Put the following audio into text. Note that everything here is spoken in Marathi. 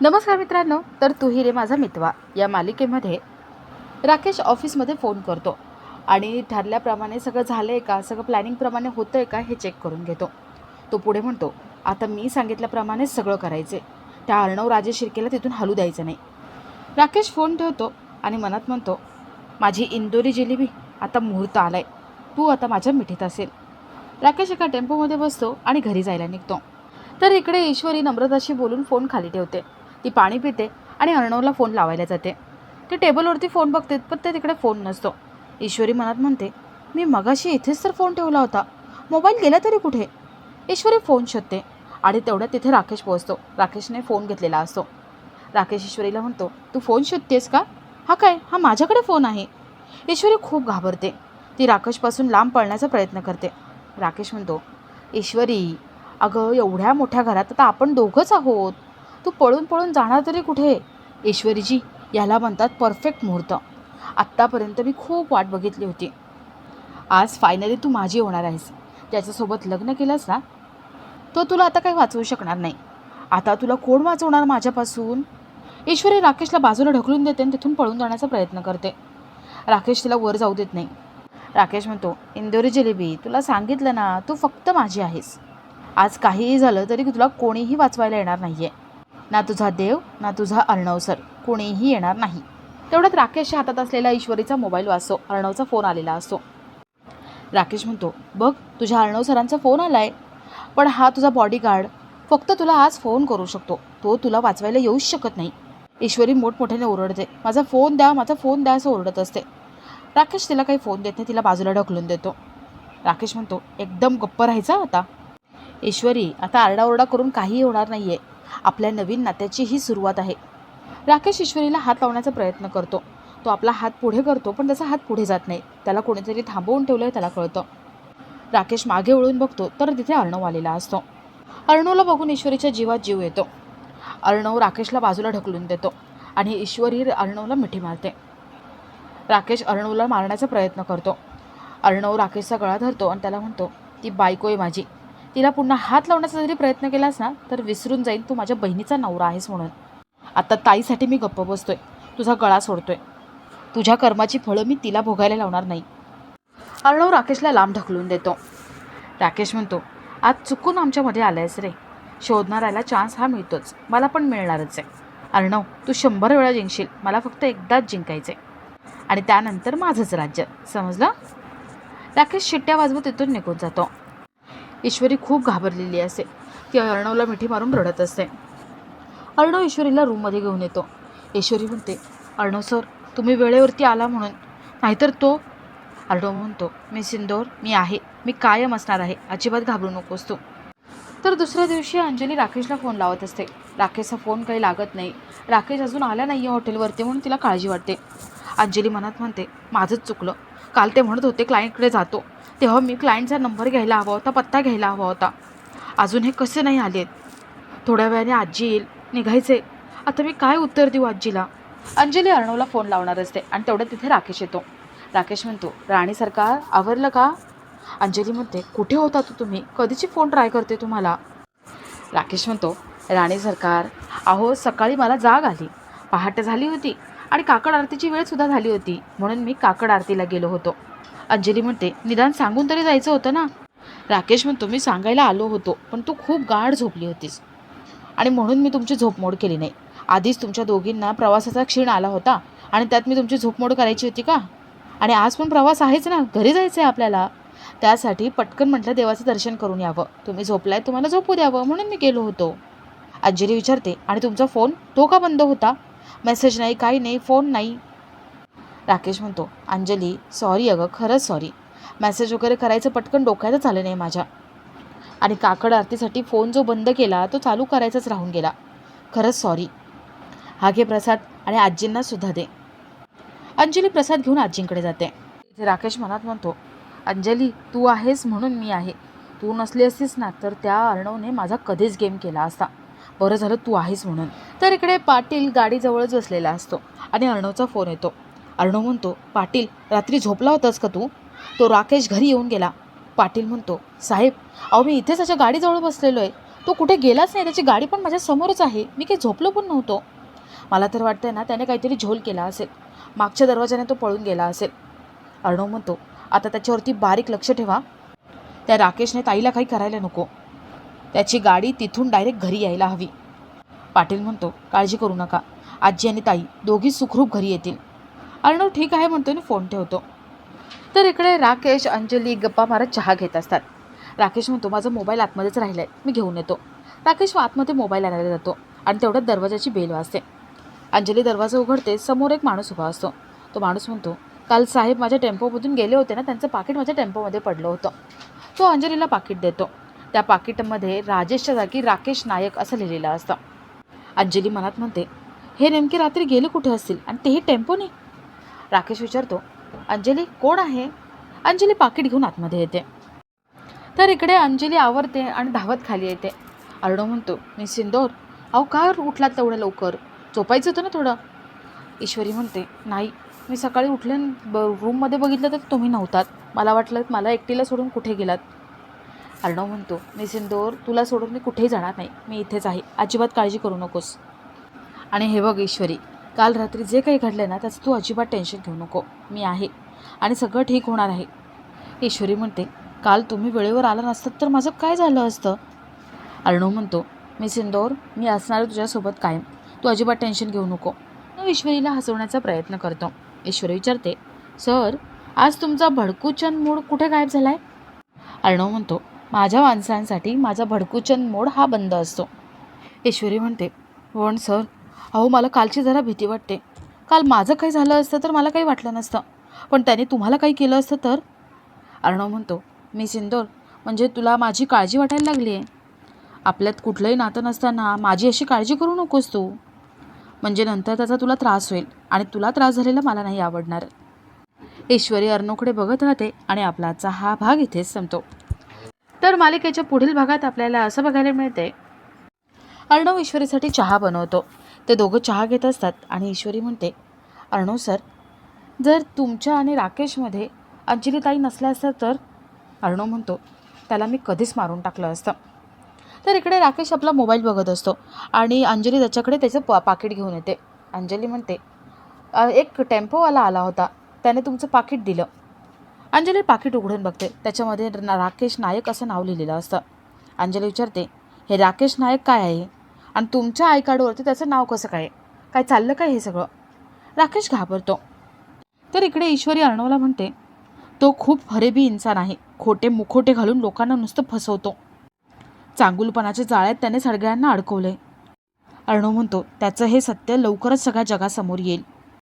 नमस्कार मित्रांनो तर तू रे माझा मितवा. या मालिकेमध्ये राकेश ऑफिसमध्ये फोन करतो आणि ठरल्याप्रमाणे सगळं झालं आहे का सगळं प्लॅनिंगप्रमाणे होतं आहे का हे चेक करून घेतो. तो पुढे म्हणतो आता मी सांगितल्याप्रमाणे सगळं करायचे त्या अर्णव राजे शिर्केला तिथून हलू द्यायचं नाही. राकेश फोन ठेवतो आणि मनात म्हणतो माझी इंदोरी जिलेबी आता मुहूर्त आला आहे तू आता माझ्या मिठीत असेल. राकेश एका टेम्पोमध्ये बसतो आणि घरी जायला निघतो. तर इकडे ईश्वरी नम्रताशी बोलून फोन खाली ठेवते. ती पाणी पिते आणि अर्णवला फोन लावायला जाते. ती टेबलवरती फोन बघते पण ते तिकडे फोन नसतो. ईश्वरी मनात म्हणते मी मगाशी इथेच तर फोन ठेवला होता. मोबाईल गेला तरी कुठे? ईश्वरी फोन शोधते आणि तेवढ्यात तिथे राकेश पोहोचतो. राकेशने फोन घेतलेला असतो. राकेश ईश्वरीला म्हणतो तू फोन शोधतेस का? हा काय? हा माझ्याकडे फोन आहे. ईश्वरी खूप घाबरते. ती राकेशपासून लांब पळण्याचा प्रयत्न करते. राकेश म्हणतो ईश्वरी अगं एवढ्या मोठ्या घरात आता आपण दोघंच आहोत. तू पळून पळून जाणार तरी कुठे? ईश्वरीजी याला म्हणतात परफेक्ट मुहूर्त. आत्तापर्यंत मी खूप वाट बघितली होती. आज फायनली तू माझी होणार आहेस. त्याच्यासोबत लग्न केलंस ना? तो तुला आता काही वाचवू शकणार नाही. आता तुला कोण वाचवणार माझ्यापासून? ईश्वरी राकेशला बाजूला ढकलून देते आणि तिथून पळून जाण्याचा प्रयत्न करते. राकेश तिला वर जाऊ देत नाही. राकेश म्हणतो इंदोरी जिलेबी तुला सांगितलं ना तू फक्त माझी आहेस. आज काहीही झालं तरी तुला कोणीही वाचवायला येणार नाही आहे ना तुझा देव ना तुझा अर्णव सर. कोणीही येणार नाही. तेवढ्यात राकेशच्या हातात असलेला ईश्वरीचा मोबाईल वाचतो. अर्णवचा फोन आलेला असतो. राकेश म्हणतो बघ तुझ्या अर्णव सरांचा फोन आला आहे पण हा तुझा बॉडीगार्ड फक्त तुला आज फोन करू शकतो. तो तुला वाचवायला येऊच शकत नाही. ईश्वरी मोठमोठ्याने ओरडते माझा फोन द्या माझा फोन द्या असं ओरडत असते. राकेश तिला काही फोन देत नाही तिला बाजूला ढकलून देतो. राकेश म्हणतो एकदम गप्प राहायचा आता. ईश्वरी आता आरडाओरडा करून काही होणार नाही आहे आपल्या नवीन नात्याची ही सुरुवात आहे. राकेश ईश्वरीला हात लावण्याचा प्रयत्न करतो. तो आपला हात पुढे करतो पण त्याचा हात पुढे जात नाही. त्याला कोणीतरी थांबवून ठेवलं आहे त्याला कळतं. राकेश मागे वळून बघतो तर तिथे अर्णव आलेला असतो. अर्णवला बघून ईश्वरीच्या जीवात जीव येतो. अर्णव राकेशला बाजूला ढकलून देतो आणि ईश्वरी अर्णवला मिठी मारते. राकेश अर्णवला मारण्याचा प्रयत्न करतो. अर्णव राकेशचा गळा धरतो आणि त्याला म्हणतो ती बायको आहे माझी. तिला पुन्हा हात लावण्याचा जरी प्रयत्न केलास ना तर विसरून जाईन तू माझ्या बहिणीचा नवरा आहेस म्हणून. आता ताईसाठी मी गप्प बसतोय. तुझा गळा सोडतोय. तुझ्या कर्माची फळं मी तिला भोगायला लावणार नाही. अर्णव राकेशला लांब ढकलून देतो. राकेश म्हणतो आज चुकून आमच्यामध्ये आलायस रे. शोधणाऱ्याला चान्स हा मिळतोच. मला पण मिळणारच आहे. अर्णव तू शंभर वेळा जिंकशील. मला फक्त एकदाच जिंकायचं आहे आणि त्यानंतर माझंच राज्य. समजलं? राकेश शिट्ट्या वाजवत तिथून निघून जातो. ईश्वरी खूप घाबरलेली असते. ती अर्णवला मिठी मारून रडत असते. अर्णव ईश्वरीला रूममध्ये घेऊन येतो. ईश्वरी म्हणते अर्णव सर तुम्ही वेळेवरती आला म्हणून. नाहीतर तो अर्णव म्हणतो मी सिंदोर मी आहे. मी कायम असणार आहे. अजिबात घाबरू नकोस तू. तर दुसऱ्या दिवशी अंजली राकेशला फोन लावत असते. राकेशचा फोन काही लागत नाही. राकेश अजून आला नाही आहे हॉटेलवरती म्हणून तिला काळजी वाटते. अंजली मनात म्हणते माझंच चुकलं. काल ते म्हणत होते क्लायंटकडे जातो. तेव्हा मी क्लायंटचा नंबर घ्यायला हवा होता पत्ता घ्यायला हवा होता. अजून हे कसे नाही आलेत? थोड्या वेळाने आजी येईल निघायचे. आता मी काय उत्तर देऊ आजीला? अंजली अर्णवला फोन लावणार असते आणि तेवढ्यात तिथे राकेश येतो. राकेश म्हणतो राणी सरकार आवरलं का? अंजली म्हणते कुठे होता तू तुम्ही? कधीची फोन ट्राय करते तुम्हाला? राकेश म्हणतो राणी सरकार अहो सकाळी मला जाग आली. पहाटे झाली होती. आणि काकड आरतीची वेळसुद्धा झाली होती. म्हणून मी काकड आरतीला गेलो होतो. अंजली म्हणते निदान सांगून तरी जायचं होतं ना? राकेश म्हणतो मी सांगायला आलो होतो पण तू खूप गाढ झोपली होतीस. आणि म्हणून मी तुमची झोपमोड केली नाही. आधीच तुमच्या दोघींना प्रवासाचा क्षीण आला होता आणि त्यात मी तुमची झोपमोड करायची होती का? आणि आज पण प्रवास आहेच ना? घरी जायचं आहे आपल्याला. त्यासाठी पटकन म्हटलं देवाचं दर्शन करून यावं. तुम्ही झोपलाय तुम्हाला झोपू द्यावं म्हणून मी गेलो होतो. अंजली विचारते आणि तुमचा फोन तो का बंद होता? मेसेज नाही काही नाही फोन नाही. राकेश म्हणतो अंजली सॉरी अगं खरंच सॉरी मेसेज वगैरे करायचं पटकन डोक्यातच आलं नाही माझ्या. आणि काकड आरतीसाठी फोन जो बंद केला तो चालू करायचाच राहून गेला. खरंच सॉरी हा घे प्रसाद आणि आजींना सुद्धा दे. अंजली प्रसाद घेऊन आजींकडे जाते. राकेश मनात म्हणतो अंजली तू आहेस म्हणून मी आहे. तू नसली असतीस ना तर त्या अर्णवने माझा कधीच गेम केला असता. बरं झालं तू आहेस म्हणून. तर इकडे पाटील गाडीजवळच बसलेला असतो आणि अर्णवचा फोन येतो. अर्णव म्हणतो पाटील रात्री झोपला होतास का तू? तो राकेश घरी येऊन गेला. पाटील म्हणतो साहेब अहो मी इथेच अशा गाडीजवळ बसलेलो आहे. तो कुठे गेलाच नाही. त्याची गाडी पण माझ्या समोरच आहे. मी काही झोपलो पण नव्हतो. मला तर वाटतंय ना त्याने काहीतरी झोल केला असेल. मागच्या दरवाजाने तो पळून गेला असेल. अर्णव म्हणतो आता त्याच्यावरती बारीक लक्ष ठेवा. त्या राकेशने ताईला काही करायला नको. त्याची गाडी तिथून डायरेक्ट घरी यायला हवी. पाटील म्हणतो काळजी करू नका. आजी आणि ताई दोघी सुखरूप घरी येतील. अर्णव ठीक आहे म्हणतो आणि फोन ठेवतो. तर इकडे राकेश अंजली गप्पा मारत चहा घेत असतात. राकेश म्हणतो माझा मोबाईल आतमध्येच राहिला आहे मी घेऊन येतो. राकेश आतमध्ये मोबाईल आणायला जातो आणि तेवढ्यात दरवाजाची बेल वाजते. अंजली दरवाजा उघडते समोर एक माणूस उभा असतो. तो माणूस म्हणतो काल साहेब माझ्या टेम्पोमधून गेले होते ना त्यांचं पाकिट माझ्या टेम्पोमध्ये पडलं होतं. तो अंजलीला पाकिट देतो. त्या पाकिटमध्ये राजेशच्या जागी राकेश नायक असं लिहिलेलं असतं. अंजली मनात म्हणते हे नेमके रात्री गेले कुठे असतील? आणि तेही टेम्पोने? राकेश विचारतो अंजली कोण आहे? अंजली पाकिट घेऊन आतमध्ये येते. तर इकडे अंजली आवरते आणि धावत खाली येते. अर्णव म्हणतो मी सिंदोर. अहो का उठलात तेवढं लवकर? झोपायचं होतं ना थोडं. ईश्वरी म्हणते नाही मी सकाळी उठले ब रूममध्ये बघितलं तर तुम्ही नव्हतात. मला वाटलं मला एकटीला सोडून कुठे गेलात? अर्णव म्हणतो मी सिंदोर तुला सोडून मी कुठेही जाणार नाही. मी इथेच आहे. अजिबात काळजी करू नकोस. आणि हे बघ ईश्वरी काल रात्री जे काही घडलं ना त्याचं तू अजिबात टेन्शन घेऊ नको. मी आहे. आणि सगळं ठीक होणार आहे. ईश्वरी म्हणते काल तुम्ही वेळेवर आला नसतात तर माझं काय झालं असतं? अर्णव म्हणतो मी सिंदोर मी असणार तुझ्यासोबत कायम. तू अजिबात टेन्शन घेऊ नको. मग ईश्वरीला हसवण्याचा प्रयत्न करतो. ईश्वरी विचारते सर आज तुमचा भडकूचन मूड कुठे गायब झाला आहे अर्णव म्हणतो माझ्या माणसांसाठी माझा भडकूचंद मोड हा बंद असतो. ईश्वरी म्हणते पण सर अहो मला कालची जरा भीती वाटते. काल माझं काही झालं असतं तर मला काही वाटलं नसतं. पण त्याने तुम्हाला काही केलं असतं तर? अर्णव म्हणतो मी सिंदोर म्हणजे तुला माझी काळजी वाटायला लागली आहे. आपल्यात कुठलंही नातं नसताना माझी अशी काळजी करू नकोस तू. म्हणजे नंतर त्याचा तुला त्रास होईल आणि तुला त्रास झालेला मला नाही आवडणार. ईश्वरी अर्णवकडे बघत राहते आणि आपलाचा हा भाग इथेच संपतो. तर मालिकेच्या पुढील भागात आपल्याला असं बघायला मिळते. अर्णव ईश्वरीसाठी चहा बनवतो. ते दोघं चहा घेत असतात आणि ईश्वरी म्हणते अर्णव सर जर तुमच्या आणि राकेशमध्ये अंजलीताई नसल्या असत्या तर? अर्णव म्हणतो त्याला मी कधीच मारून टाकलं असतं. तर इकडे राकेश आपला मोबाईल बघत असतो आणि अंजली त्याच्याकडे त्याचं पा पाकिट घेऊन येते. अंजली म्हणते एक टेम्पोवाला आला होता. त्याने तुमचं पाकिट दिलं. अंजली पाकिट उघडून बघते. त्याच्यामध्ये राकेश नायक असं नाव लिहिलेलं असतं. अंजली विचारते हे राकेश नायक काय आहे? आणि तुमच्या आय कार्डवरती त्याचं नाव कसं काय? काय चाललं काय हे सगळं? राकेश घाबरतो. तर इकडे ईश्वरी अर्णवला म्हणते तो खूप हरेबी इन्सान आहे. खोटे मुखोटे घालून लोकांना नुसतं फसवतो. चांगुलपणाच्या जाळ्यात त्याने सगळ्यांना अडकवले अर्णव म्हणतो त्याचं हे सत्य लवकरच सगळ्या जगासमोर येईल.